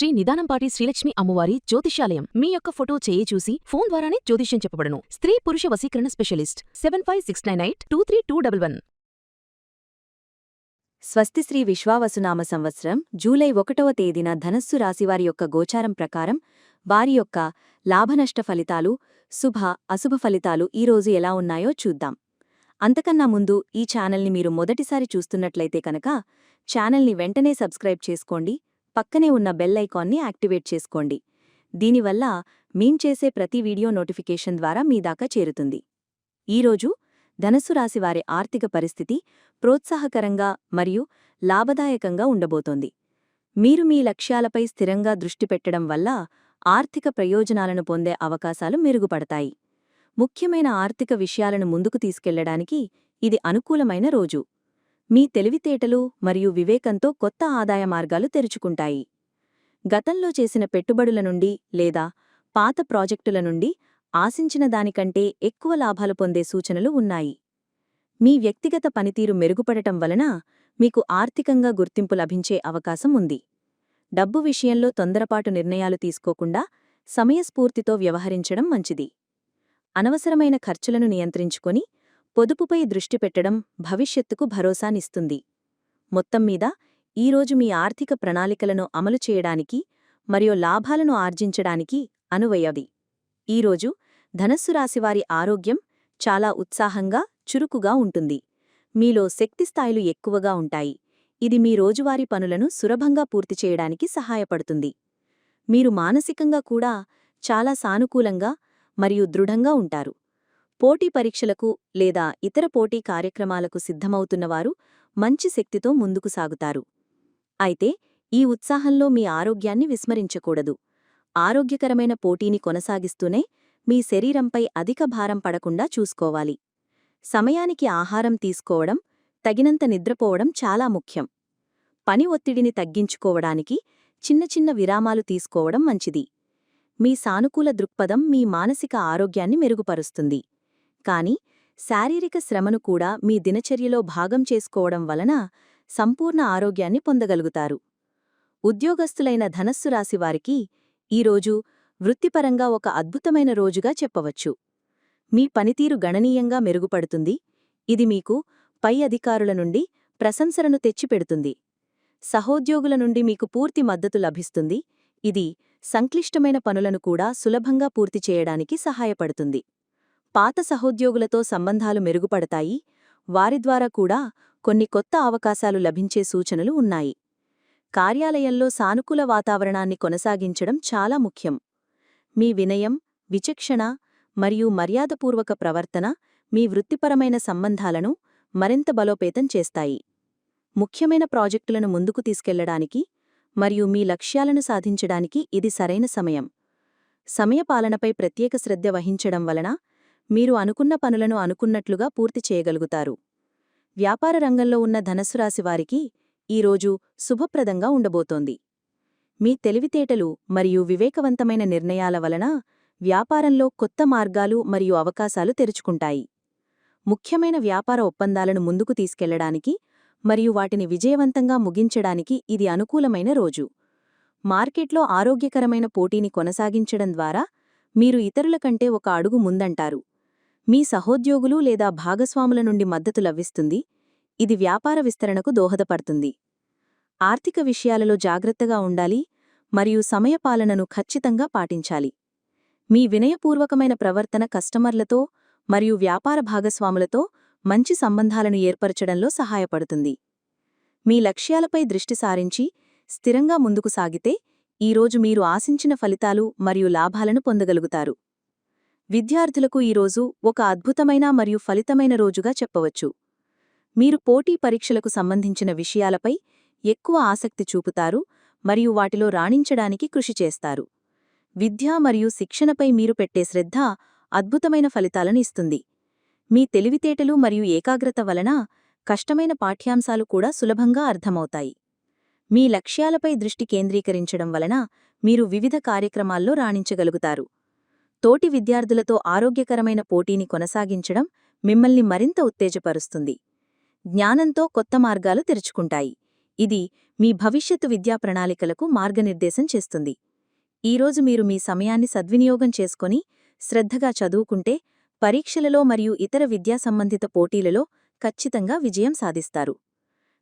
శ్రీ నిదానంపాటి శ్రీలక్ష్మి అమ్మవారి జ్యోతిషాలయం మీ యొక్క ఫోటో చేయి చూసి ఫోన్ ద్వారానే జ్యోతిష్యం చెప్పబడును. స్త్రీ పురుష వసీకరణ specialist seven five six nine eight two three two double one. స్వస్తి శ్రీ విశ్వావసునామ సంవత్సరం జూలై ఒకటవ తేదీన ధనస్సు రాశివారి యొక్క గోచారం ప్రకారం వారి యొక్క లాభనష్ట ఫలితాలు శుభ అశుభ ఫలితాలు ఈరోజు ఎలా ఉన్నాయో చూద్దాం. అంతకన్నా ముందు ఈ ఛానల్ని మీరు మొదటిసారి చూస్తున్నట్లయితే కనుక ఛానల్ని వెంటనే సబ్స్క్రైబ్ చేసుకోండి. పక్కనే ఉన్న బెల్ ఐకాన్ని యాక్టివేట్ చేసుకోండి. దీనివల్ల మేం చేసే ప్రతి వీడియో నోటిఫికేషన్ ద్వారా మీ దాకా చేరుతుంది. ఈరోజు ధనస్సు రాశివారి ఆర్థిక పరిస్థితి ప్రోత్సాహకరంగా మరియు లాభదాయకంగా ఉండబోతోంది. మీరు మీ లక్ష్యాలపై స్థిరంగా దృష్టి పెట్టడం వల్ల ఆర్థిక ప్రయోజనాలను పొందే అవకాశాలు మెరుగుపడతాయి. ముఖ్యమైన ఆర్థిక విషయాలను ముందుకు తీసుకెళ్ళడానికి ఇది అనుకూలమైన రోజు. మీ తెలివితేటలు మరియు వివేకంతో కొత్త ఆదాయ మార్గాలు తెరుచుకుంటాయి. గతంలో చేసిన పెట్టుబడుల నుండి లేదా పాత ప్రాజెక్టుల నుండి ఆశించిన దానికంటే ఎక్కువ లాభాలు పొందే సూచనలు ఉన్నాయి. మీ వ్యక్తిగత పనితీరు మెరుగుపడటం వలన మీకు ఆర్థికంగా గుర్తింపు లభించే అవకాశం ఉంది. డబ్బు విషయంలో తొందరపాటు నిర్ణయాలు తీసుకోకుండా సమయస్ఫూర్తితో వ్యవహరించడం మంచిది. అనవసరమైన ఖర్చులను నియంత్రించుకొని పొదుపుపై దృష్టి పెట్టడం భవిష్యత్తుకు భరోసానిస్తుంది. మొత్తం మీద ఈరోజు మీ ఆర్థిక ప్రణాళికలను అమలు చేయడానికి మరియు లాభాలను ఆర్జించడానికి అనువయవి ఈరోజు ధనస్సు రాశివారి ఆరోగ్యం చాలా ఉత్సాహంగా చురుకుగా ఉంటుంది. మీలో శక్తి స్థాయిలు ఎక్కువగా ఉంటాయి. ఇది మీ రోజువారీ పనులను సులభంగా పూర్తి చేయడానికి సహాయపడుతుంది. మీరు మానసికంగా కూడా చాలా సానుకూలంగా మరియు దృఢంగా ఉంటారు. పోటీ పరీక్షలకు లేదా ఇతర పోటీ కార్యక్రమాలకు సిద్ధమవుతున్నవారు మంచి శక్తితో ముందుకు సాగుతారు. అయితే ఈ ఉత్సాహంలో మీ ఆరోగ్యాన్ని విస్మరించకూడదు. ఆరోగ్యకరమైన పోటీని కొనసాగిస్తూనే మీ శరీరంపై అధిక భారం పడకుండా చూసుకోవాలి. సమయానికి ఆహారం తీసుకోవడం తగినంత నిద్రపోవడం చాలా ముఖ్యం. పని ఒత్తిడిని తగ్గించుకోవడానికి చిన్న చిన్న విరామాలు తీసుకోవడం మంచిది. మీ సానుకూల దృక్పథం మీ మానసిక ఆరోగ్యాన్ని మెరుగుపరుస్తుంది. కాని శారీరక శ్రమను కూడా మీ దినచర్యలో భాగం చేసుకోవడం వలన సంపూర్ణ ఆరోగ్యాన్ని పొందగలుగుతారు. ఉద్యోగస్తులైన ధనస్సు రాశివారికి ఈరోజు వృత్తిపరంగా ఒక అద్భుతమైన రోజుగా చెప్పవచ్చు. మీ పనితీరు గణనీయంగా మెరుగుపడుతుంది. ఇది మీకు పై అధికారుల నుండి ప్రశంసలను తెచ్చిపెడుతుంది. సహోద్యోగుల నుండి మీకు పూర్తి మద్దతు లభిస్తుంది. ఇది సంక్లిష్టమైన పనులను కూడా సులభంగా పూర్తి చేయడానికి సహాయపడుతుంది. పాత సహోద్యోగులతో సంబంధాలు మెరుగుపడతాయి వారి ద్వారా కూడా కొన్ని కొత్త అవకాశాలు లభించే సూచనలు ఉన్నాయి. కార్యాలయంలో సానుకూల వాతావరణాన్ని కొనసాగించడం చాలా ముఖ్యం. మీ వినయం విచక్షణ మరియు మర్యాదపూర్వక ప్రవర్తన మీ వృత్తిపరమైన సంబంధాలను మరింత బలోపేతం చేస్తాయి. ముఖ్యమైన ప్రాజెక్టులను ముందుకు తీసుకెళ్ళడానికి మరియు మీ లక్ష్యాలను సాధించడానికి ఇది సరైన సమయం. సమయపాలనపై ప్రత్యేక శ్రద్ధ వహించడం వలన మీరు అనుకున్న పనులను అనుకున్నట్లుగా పూర్తి చేయగలుగుతారు. వ్యాపార రంగంలో ఉన్న ధనస్సు రాశివారికి ఈరోజు శుభప్రదంగా ఉండబోతోంది. మీ తెలివితేటలు మరియు వివేకవంతమైన నిర్ణయాల వలన వ్యాపారంలో కొత్త మార్గాలు మరియు అవకాశాలు తెరుచుకుంటాయి. ముఖ్యమైన వ్యాపార ఒప్పందాలను ముందుకు తీసుకెళ్ళడానికి మరియు వాటిని విజయవంతంగా ముగించడానికి ఇది అనుకూలమైన రోజు. మార్కెట్లో ఆరోగ్యకరమైన పోటీని కొనసాగించడం ద్వారా మీరు ఇతరుల కంటే ఒక అడుగు ముందంటారు. మీ సహోద్యోగులు లేదా భాగస్వాముల నుండి మద్దతు లభిస్తుంది. ఇది వ్యాపార విస్తరణకు దోహదపడుతుంది. ఆర్థిక విషయాలలో జాగ్రత్తగా ఉండాలి మరియు సమయపాలనను ఖచ్చితంగా పాటించాలి. మీ వినయపూర్వకమైన ప్రవర్తన కస్టమర్లతో మరియు వ్యాపార భాగస్వాములతో మంచి సంబంధాలను ఏర్పరచడంలో సహాయపడుతుంది. మీ లక్ష్యాలపై దృష్టి సారించి స్థిరంగా ముందుకు సాగితే ఈరోజు మీరు ఆశించిన ఫలితాలు మరియు లాభాలను పొందగలుగుతారు. విద్యార్థులకు ఈరోజు ఒక అద్భుతమైన మరియు ఫలితమైన రోజుగా చెప్పవచ్చు. మీరు పోటీ పరీక్షలకు సంబంధించిన విషయాలపై ఎక్కువ ఆసక్తి చూపుతారు మరియు వాటిలో రాణించడానికి కృషి చేస్తారు. విద్య మరియు శిక్షణపై మీరు పెట్టే శ్రద్ధ అద్భుతమైన ఫలితాలను ఇస్తుంది. మీ తెలివితేటలు మరియు ఏకాగ్రత వలన కష్టమైన పాఠ్యాంశాలు కూడా సులభంగా అర్థమవుతాయి. మీ లక్ష్యాలపై దృష్టి కేంద్రీకరించడం వలన మీరు వివిధ కార్యక్రమాల్లో రాణించగలుగుతారు. తోటి విద్యార్థులతో ఆరోగ్యకరమైన పోటీని కొనసాగించడం మిమ్మల్ని మరింత ఉత్తేజపరుస్తుంది. జ్ఞానంతో కొత్త మార్గాలు తెరుచుకుంటాయి. ఇది మీ భవిష్యత్తు విద్యా ప్రణాళికలకు మార్గనిర్దేశం చేస్తుంది. ఈరోజు మీరు మీ సమయాన్ని సద్వినియోగం చేసుకొని శ్రద్ధగా చదువుకుంటే పరీక్షలలో మరియు ఇతర విద్యా సంబంధిత పోటీలలో ఖచ్చితంగా విజయం సాధిస్తారు.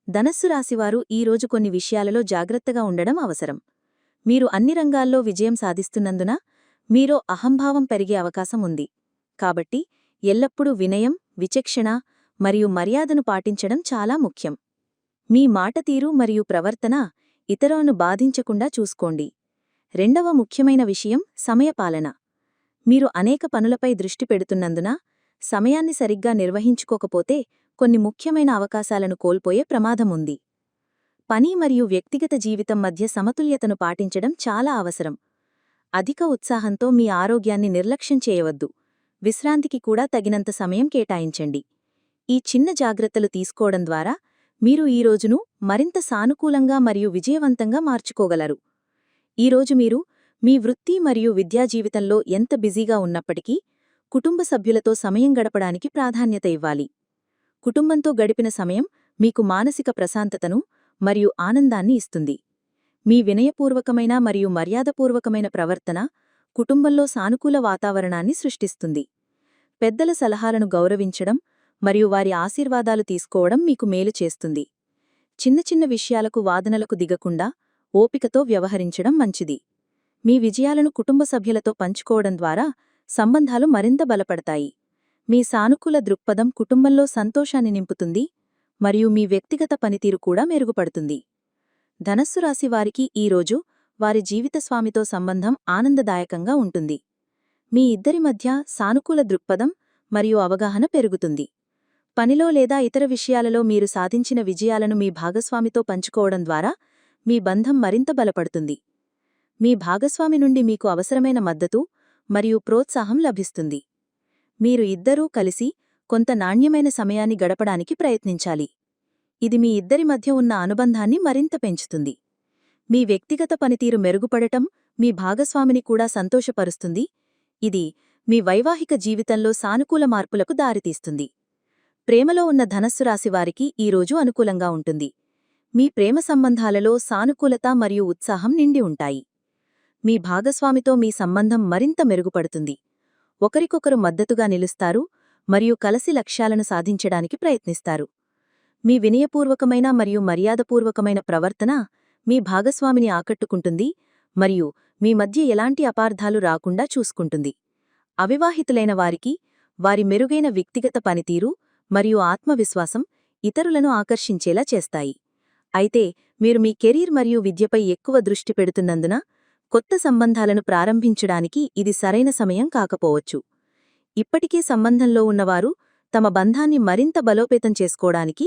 ధనస్సు రాశివారు ఈరోజు కొన్ని విషయాలలో జాగ్రత్తగా ఉండడం అవసరం. మీరు అన్ని రంగాల్లో విజయం సాధిస్తున్నందున మీలో అహంభావం పెరిగే అవకాశం ఉంది. కాబట్టి ఎల్లప్పుడూ వినయం విచక్షణ మరియు మర్యాదను పాటించడం చాలా ముఖ్యం. మీ మాట తీరు మరియు ప్రవర్తన ఇతరులను బాధించకుండా చూసుకోండి. రెండవ ముఖ్యమైన విషయం సమయపాలన మీరు అనేక పనులపై దృష్టి పెడుతున్నందున సమయాన్ని సరిగ్గా నిర్వహించుకోకపోతే కొన్ని ముఖ్యమైన అవకాశాలను కోల్పోయే ప్రమాదముంది పని మరియు వ్యక్తిగత జీవితం మధ్య సమతుల్యతను పాటించడం చాలా అవసరం. అధిక ఉత్సాహంతో మీ ఆరోగ్యాన్ని నిర్లక్ష్యం చేయవద్దు. విశ్రాంతికి కూడా తగినంత సమయం కేటాయించండి. ఈ చిన్న జాగ్రత్తలు తీసుకోవడం ద్వారా మీరు ఈ రోజును మరింత సానుకూలంగా మరియు విజయవంతంగా మార్చుకోగలరు. ఈరోజు మీరు మీ వృత్తి మరియు విద్యా జీవితంలో ఎంత బిజీగా ఉన్నప్పటికీ కుటుంబ సభ్యులతో సమయం గడపడానికి ప్రాధాన్యత ఇవ్వాలి. కుటుంబంతో గడిపిన సమయం మీకు మానసిక ప్రశాంతతను మరియు ఆనందాన్ని ఇస్తుంది. మీ వినయపూర్వకమైన మరియు మర్యాదపూర్వకమైన ప్రవర్తన కుటుంబంలో సానుకూల వాతావరణాన్ని సృష్టిస్తుంది. పెద్దల సలహాలను గౌరవించడం మరియు వారి ఆశీర్వాదాలు తీసుకోవడం మీకు మేలు చేస్తుంది. చిన్న చిన్న విషయాలకు వాదనలకు దిగకుండా ఓపికతో వ్యవహరించడం మంచిది. మీ విజయాలను కుటుంబ సభ్యులతో పంచుకోవడం ద్వారా సంబంధాలు మరింత బలపడతాయి. మీ సానుకూల దృక్పథం కుటుంబంలో సంతోషాన్ని నింపుతుంది మరియు మీ వ్యక్తిగత పనితీరు కూడా మెరుగుపడుతుంది. ధనస్సు రాశి వారికి ఈరోజు వారి జీవితస్వామితో సంబంధం ఆనందదాయకంగా ఉంటుంది. మీ ఇద్దరి మధ్య సానుకూల దృక్పథం మరియు అవగాహన పెరుగుతుంది. పనిలో లేదా ఇతర విషయాలలో మీరు సాధించిన విజయాలను మీ భాగస్వామితో పంచుకోవడం ద్వారా మీ బంధం మరింత బలపడుతుంది. మీ భాగస్వామి నుండి మీకు అవసరమైన మద్దతు మరియు ప్రోత్సాహం లభిస్తుంది. మీరు ఇద్దరూ కలిసి కొంత నాణ్యమైన సమయాన్ని గడపడానికి ప్రయత్నించాలి. ఇది మీ ఇద్దరి మధ్య ఉన్న అనుబంధాన్ని మరింత పెంచుతుంది. మీ వ్యక్తిగత పనితీరు మెరుగుపడటం మీ భాగస్వామిని కూడా సంతోషపరుస్తుంది. ఇది మీ వైవాహిక జీవితంలో సానుకూల మార్పులకు దారితీస్తుంది. ప్రేమలో ఉన్న ధనస్సు రాశివారికి ఈరోజు అనుకూలంగా ఉంటుంది. మీ ప్రేమ సంబంధాలలో సానుకూలత మరియు ఉత్సాహం నిండి ఉంటాయి. మీ భాగస్వామితో మీ సంబంధం మరింత మెరుగుపడుతుంది. ఒకరికొకరు మద్దతుగా నిలుస్తారు మరియు కలసి లక్ష్యాలను సాధించడానికి ప్రయత్నిస్తారు. మీ వినయపూర్వకమైన మరియు మర్యాదపూర్వకమైన ప్రవర్తన మీ భాగస్వామిని ఆకట్టుకుంటుంది మరియు మీ మధ్య ఎలాంటి అపార్థాలు రాకుండా చూసుకుంటుంది. అవివాహితులైన వారికి వారి మెరుగైన వ్యక్తిగత పనితీరు మరియు ఆత్మవిశ్వాసం ఇతరులను ఆకర్షించేలా చేస్తాయి. అయితే మీరు మీ కెరీర్ మరియు విద్యపై ఎక్కువ దృష్టి పెడుతున్నందున కొత్త సంబంధాలను ప్రారంభించడానికి ఇది సరైన సమయం కాకపోవచ్చు. ఇప్పటికే సంబంధంలో ఉన్నవారు తమ బంధాన్ని మరింత బలోపేతం చేసుకోవడానికి